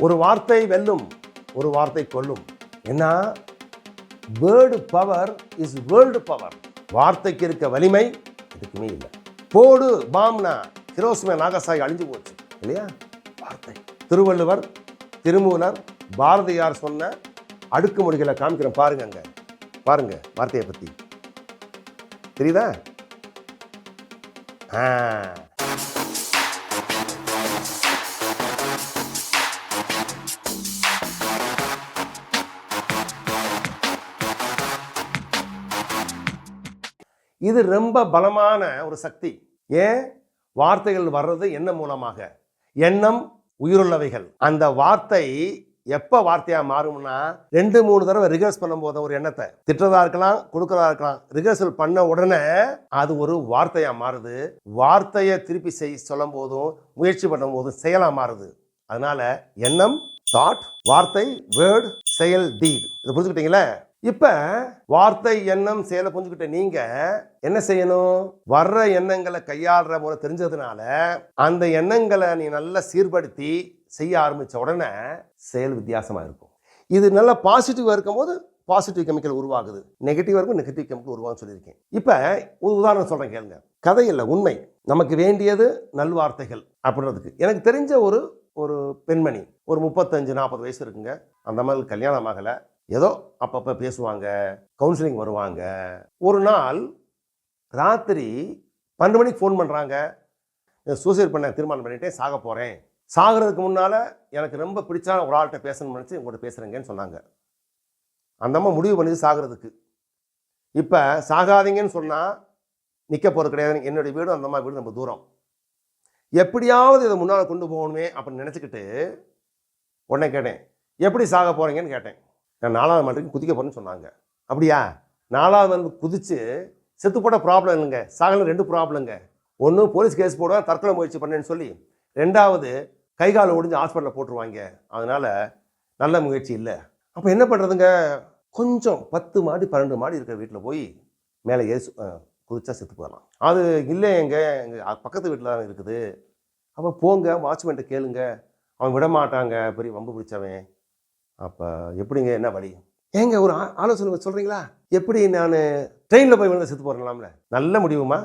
ஒரு வார்த்தை வெல்லும் ஒரு வார்த்தை கொல்லும். என்ன? Word power is world power வார்த்தைக்கு இருக்க வலிமை எதுக்குமே இல்லை. போடு பாம்னா ஹிரோஸ்மே நாகசாய் அழிஞ்சு போச்சு இல்லையா? வார்த்தை. திருவள்ளுவர் திருமூலர் பாரதியார் சொன்ன அடுக்குமொழிகளை காமிக்கிறேன் பாருங்க அங்க. பாருங்க வார்த்தையை பத்தி. தெரியுதா? ஆ. இது ரொம்ப பலமான ஒரு சக்தி. ஏன்? வார்த்தைகள் வர்றது எண்ணம் மூலமாக? எண்ணம் உயிருள்ளவைகள். அந்த வார்த்தை எப்போ வார்த்தையாக மாறும்னா ரெண்டு மூணு தடவை ரிகர்ஸ் பண்ணும்போது ஒரு எண்ணத்தை. திட்டுறதா இருக்கலாம் கொடுக்கறதா இருக்கலாம் ரிகர்சல் பண்ண உடனே அது ஒரு வார்த்தையாக மாறுது. வார்த்தையை திருப்பி செய் சொல்லும் போதும் முயற்சி பண்ணும் போதும் செயலாக மாறுது. அதனால எண்ணம் தாட் வார்த்தை வேர்டு செயல் டீட் இதை புரிஞ்சுக்கிட்டீங்களே? இப்ப வார்த்தை எண்ணம் செயலை புரிஞ்சுக்கிட்ட நீங்க என்ன செய்யணும்? வர்ற எண்ணங்களை கையாளுற முறை தெரிஞ்சதுனால அந்த எண்ணங்களை நீ நல்லா சீர்படுத்தி செய்ய ஆரம்பிச்ச உடனே செயல் வித்தியாசமா இருக்கும். இது நல்லா பாசிட்டிவா இருக்கும்போது பாசிட்டிவ் கெமிக்கல் உருவாகுது. நெகட்டிவாக இருக்கும் நெகட்டிவ் கெமிக்கல் உருவாகும்னு சொல்லியிருக்கேன். இப்போ ஒரு உதாரணம் சொல்கிறேன் கேளுங்க. கதை இல்லை உண்மை நமக்கு வேண்டியது நல்வார்த்தைகள் அப்படின்றதுக்கு. எனக்கு தெரிஞ்ச ஒரு ஒரு பெண்மணி ஒரு முப்பத்தஞ்சு நாற்பது வயசு இருக்குங்க. அந்த மாதிரி கல்யாணம் ஆகலை. ஏதோ அப்பப்போ பேசுவாங்க கவுன்சிலிங் வருவாங்க. ஒரு நாள் ராத்திரி பன்னெண்டு மணிக்கு ஃபோன் பண்ணுறாங்க சூசைட் பண்ண தீர்மானம் பண்ணிட்டேன் சாக போகிறேன் சாகிறதுக்கு முன்னால் எனக்கு ரொம்ப பிடிச்சா ஒரு ஆள்கிட்ட பேசணும்னு நினச்சி உங்கள்கிட்ட பேசுகிறேங்கன்னு சொன்னாங்க. அந்த அம்மா முடிவு பண்ணிது சாகிறதுக்கு. இப்போ சாகாதீங்கன்னு சொன்னால் நிற்க போகிறது கிடையாது. என்னுடைய வீடும் அந்த அம்மா வீடு ரொம்ப தூரம். எப்படியாவது இதை முன்னால் கொண்டு போகணுமே அப்படின்னு நினச்சிக்கிட்டு உடனே கேட்டேன் எப்படி சாக போகிறீங்கன்னு கேட்டேன். நான் நாலாவது மாட்டுக்கு குதிக்க போகிறேன்னு சொன்னாங்க. அப்படியா? நாலாவது வந்து குதிச்சு செத்து போட்ட ப்ராப்ளம் இல்லைங்க சாகல ரெண்டு ப்ராப்ளங்க ஒன்று போலீஸ் கேஸ் போடுவேன் தற்கொலை முயற்சி பண்ணேன்னு சொல்லி. ரெண்டாவது கை கால் ஒடிஞ்சு ஹாஸ்பிட்டலில் போட்டுருவாங்க. அதனால் நல்ல முயற்சி இல்லை. அப்போ என்ன பண்ணுறதுங்க கொஞ்சம் பத்து மாடி பன்னெண்டு மாடி இருக்கிற வீட்டில் போய் மேலே ஏசு குதிச்சா செத்து போகலாம் அது இல்லை எங்க எங்கள் பக்கத்து வீட்டில் தான் இருக்குது. அப்போ போங்க வாட்ச்மேன்ட்ட கேளுங்க. அவன் விட மாட்டாங்க பெரிய வம்பு பிடிச்சவன். அப்போ எப்படிங்க என்ன வழி? ஏங்க ஒரு ஆலோசனை சொல்கிறீங்களா எப்படி நான் ட்ரெயினில் போய் விழுந்து செத்து போகிறேன்லாம்ல நல்ல முடிவுமா?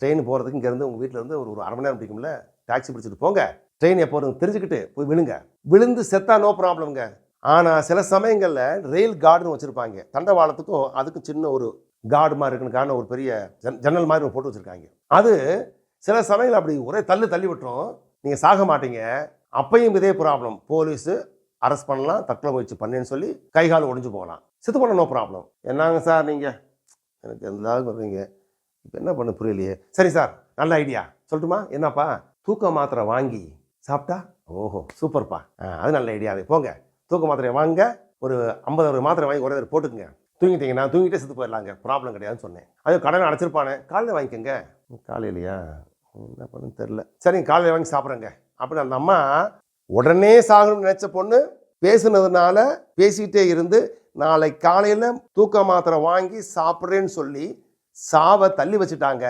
ட்ரெயின் போகிறதுக்கு இங்கேருந்து உங்கள் வீட்டில் இருந்து ஒரு ஒரு அரை மணி நேரம் பிடிக்கும்ல? டாக்ஸி பிடிச்சிட்டு போங்க. ட்ரெயின் எப்போ தெரிஞ்சுக்கிட்டு போய் விழுங்க. விழுந்து செத்தா நோ ப்ராப்ளம்ங்க ஆனால் சில சமயங்களில் ரயில் கார்டுன்னு வச்சுருப்பாங்க. தண்டவாளத்துக்கும் அதுக்கும் சின்ன ஒரு கார்டு மாதிரி இருக்குன்னு ஒரு பெரிய ஜன் ஜன்னல் மாதிரி போட்டு வச்சுருக்காங்க. அது சில சமயங்கள் அப்படி ஒரே தள்ளு தள்ளி விட்டுரும். நீங்கள் சாக மாட்டீங்க. அப்பையும் இதே ப்ராப்ளம் போலீஸு அரெஸ்ட் பண்ணலாம் தற்கொலை முயற்சி பண்ணேன்னு சொல்லி கை கால் ஒடிஞ்சு போகலாம். செத்து பண்ண நோ ப்ராப்ளம் என்னங்க சார் நீங்கள் எனக்கு எதாவது பண்ணுறீங்க இப்போ என்ன பண்ண புரியலையே. சரி சார் நல்ல ஐடியா சொல்லட்டுமா? என்னப்பா? தூக்க மாத்திரை வாங்கி சாப்பிட்டா? ஓஹோ சூப்பர்ப்பா ஆ, அது நல்ல ஐடியாவே போங்க. தூக்க மாத்திரையை வாங்க. ஒரு ஐம்பது ஒரு மாத்திரை வாங்கி ஒரே போட்டுக்குங்க. தூங்கிட்டீங்கன்னா தூங்கிட்டே செத்து போயிடலாங்க. ப்ராப்ளம் கிடையாதுன்னு சொன்னேன். அது கடன் அடைச்சிருப்பானே. காலையில் வாங்கிக்கோங்க. காலையிலையா? என்ன பண்ணுன்னு தெரில சரிங்க காலையில் வாங்கி சாப்பிட்றேங்க. அப்படின்னு அந்த அம்மா உடனே சாகணும்னு நினச்ச பொண்ணு பேசுனதுனால பேசிக்கிட்டே இருந்து நாளை காலையில் தூக்க மாத்திரை வாங்கி சாப்பிட்றேன்னு சொல்லி சாவை தள்ளி வச்சுட்டாங்க.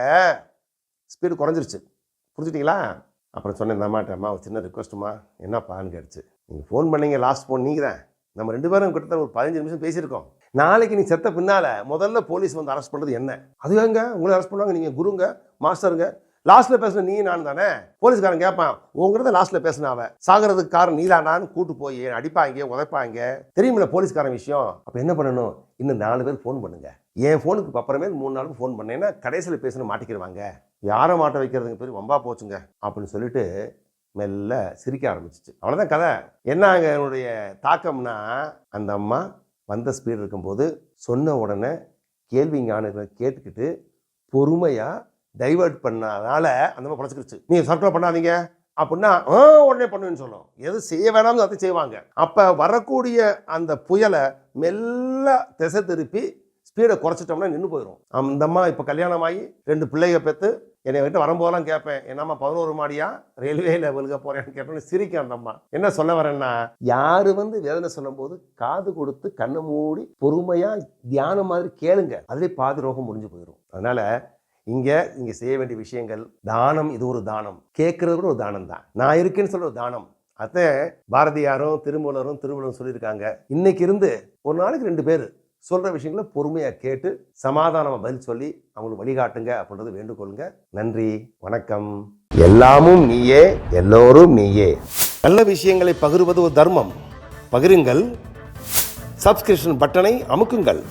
ஸ்பீடு குறைஞ்சிருச்சு. புரிஞ்சுட்டிங்களா? அப்புறம் சொன்னேன் இந்த அம்மாட்ட அம்மா ஒரு சின்ன ரிக்வஸ்ட்டுமா என்னப்பான்னு கேட்டுச்சு. நீங்கள் ஃபோன் பண்ணீங்க லாஸ்ட் ஃபோன் நீங்கள் தான் நம்ம ரெண்டு பேரும் கிட்டத்தட்ட ஒரு பதினஞ்சு நிமிஷம் பேசியிருக்கோம். நாளைக்கு நீ செத்த பின்னால் முதல்ல போலீஸ் வந்து அரெஸ்ட் பண்ணுறது என்ன? அது எங்க உங்களை அரெஸ்ட் பண்ணுவாங்க. நீங்கள் குருங்க மாஸ்டருங்க லாஸ்ட்ல பேசின நீ நான் தானே? போலீஸ்காரன் கேட்பான் உங்கிறத லாஸ்ட்ல பேசினாவ. சாகிறதுக்கு காரணம் நீதானான்னு கூட்டு போய் அடிப்பாங்க உதைப்பாங்க தெரியுமில்ல போலீஸ்காரன் விஷயம்? அப்ப என்ன பண்ணணும்? இன்னும் நாலு பேர் ஃபோன் பண்ணுங்க. என் ஃபோனுக்கு அப்புறமே மூணு நாளுக்கு ஃபோன் பண்ணேன்னா கடைசியில் பேசணும் மாட்டிக்கிடுவாங்க யாரை மாட்ட வைக்கிறதுக்கு பேர் வம்பா போச்சுங்க. அப்படின்னு சொல்லிட்டு மெல்ல சிரிக்க ஆரம்பிச்சிச்சு. அவ்வளோதான் கதை. என்ன அங்கே என்னுடைய தாக்கம்னா அந்த அம்மா வந்த ஸ்பீடு இருக்கும்போது சொன்ன உடனே கேள்வி ஞானங்களை கேட்டுக்கிட்டு பொறுமையாக டைவர்ட் பண்ணனால அந்த மாதிரி பழச்சிக்கிடுச்சு நீங்கள் சர்க்குலர் பண்ணாதீங்க. அப்படின்னா ஆ உடனே பண்ணுவேன்னு சொல்லும். எது செய்ய வேணாம்னு அதை செய்வாங்க. அப்போ வரக்கூடிய அந்த புயலை மெல்ல திசை திருப்பி ஸ்பீடை குறைச்சிட்டோம்னா நின்று போயிடும் அந்த அம்மா இப்போ கல்யாணம் ஆகி ரெண்டு பிள்ளைக பெற்று என்னை விட்டு வரும்போதெல்லாம் கேட்பேன் என்னம்மா பதினோரு மாடியா? ரயில்வேயில் விழுக போறேன்னு கேட்டோன்னு சிரிக்கும் அந்த அம்மா. என்ன சொல்ல வரேன்னா யாரு வந்து வேதனை சொல்லும்போது காது கொடுத்து கண்ணை மூடி பொறுமையாக தியானம் மாதிரி கேளுங்க. அதுலேயே பாதி ரோகம் முடிஞ்சு போயிடும் அதனால இங்க இங்க செய்ய வேண்டிய விஷயங்கள் தானம் இது ஒரு தானம். கேட்கறது கூட ஒரு தானம் தான் நான் இருக்கேன்னு சொல்ற ஒரு தானம். அத்தை பாரதியாரும் திருமூலரும் திருமூலரும் சொல்லியிருக்காங்க. இன்னைக்கு இருந்து ஒரு நாளைக்கு ரெண்டு பேர் சொல்ற விஷயங்களை பொறுமையா கேட்டு சமாதானமா பதில் சொல்லி அவங்களுக்கு வழிகாட்டுங்க அப்படின்றது வேண்டுகொள்ளுங்க நன்றி வணக்கம். எல்லாமும் நீயே எல்லோரும் நீயே. நல்ல விஷயங்களை பகிர்வது ஒரு தர்மம். பகிருங்கள். சப்ஸ்கிரிப்ஷன் பட்டனை அமுக்குங்கள்.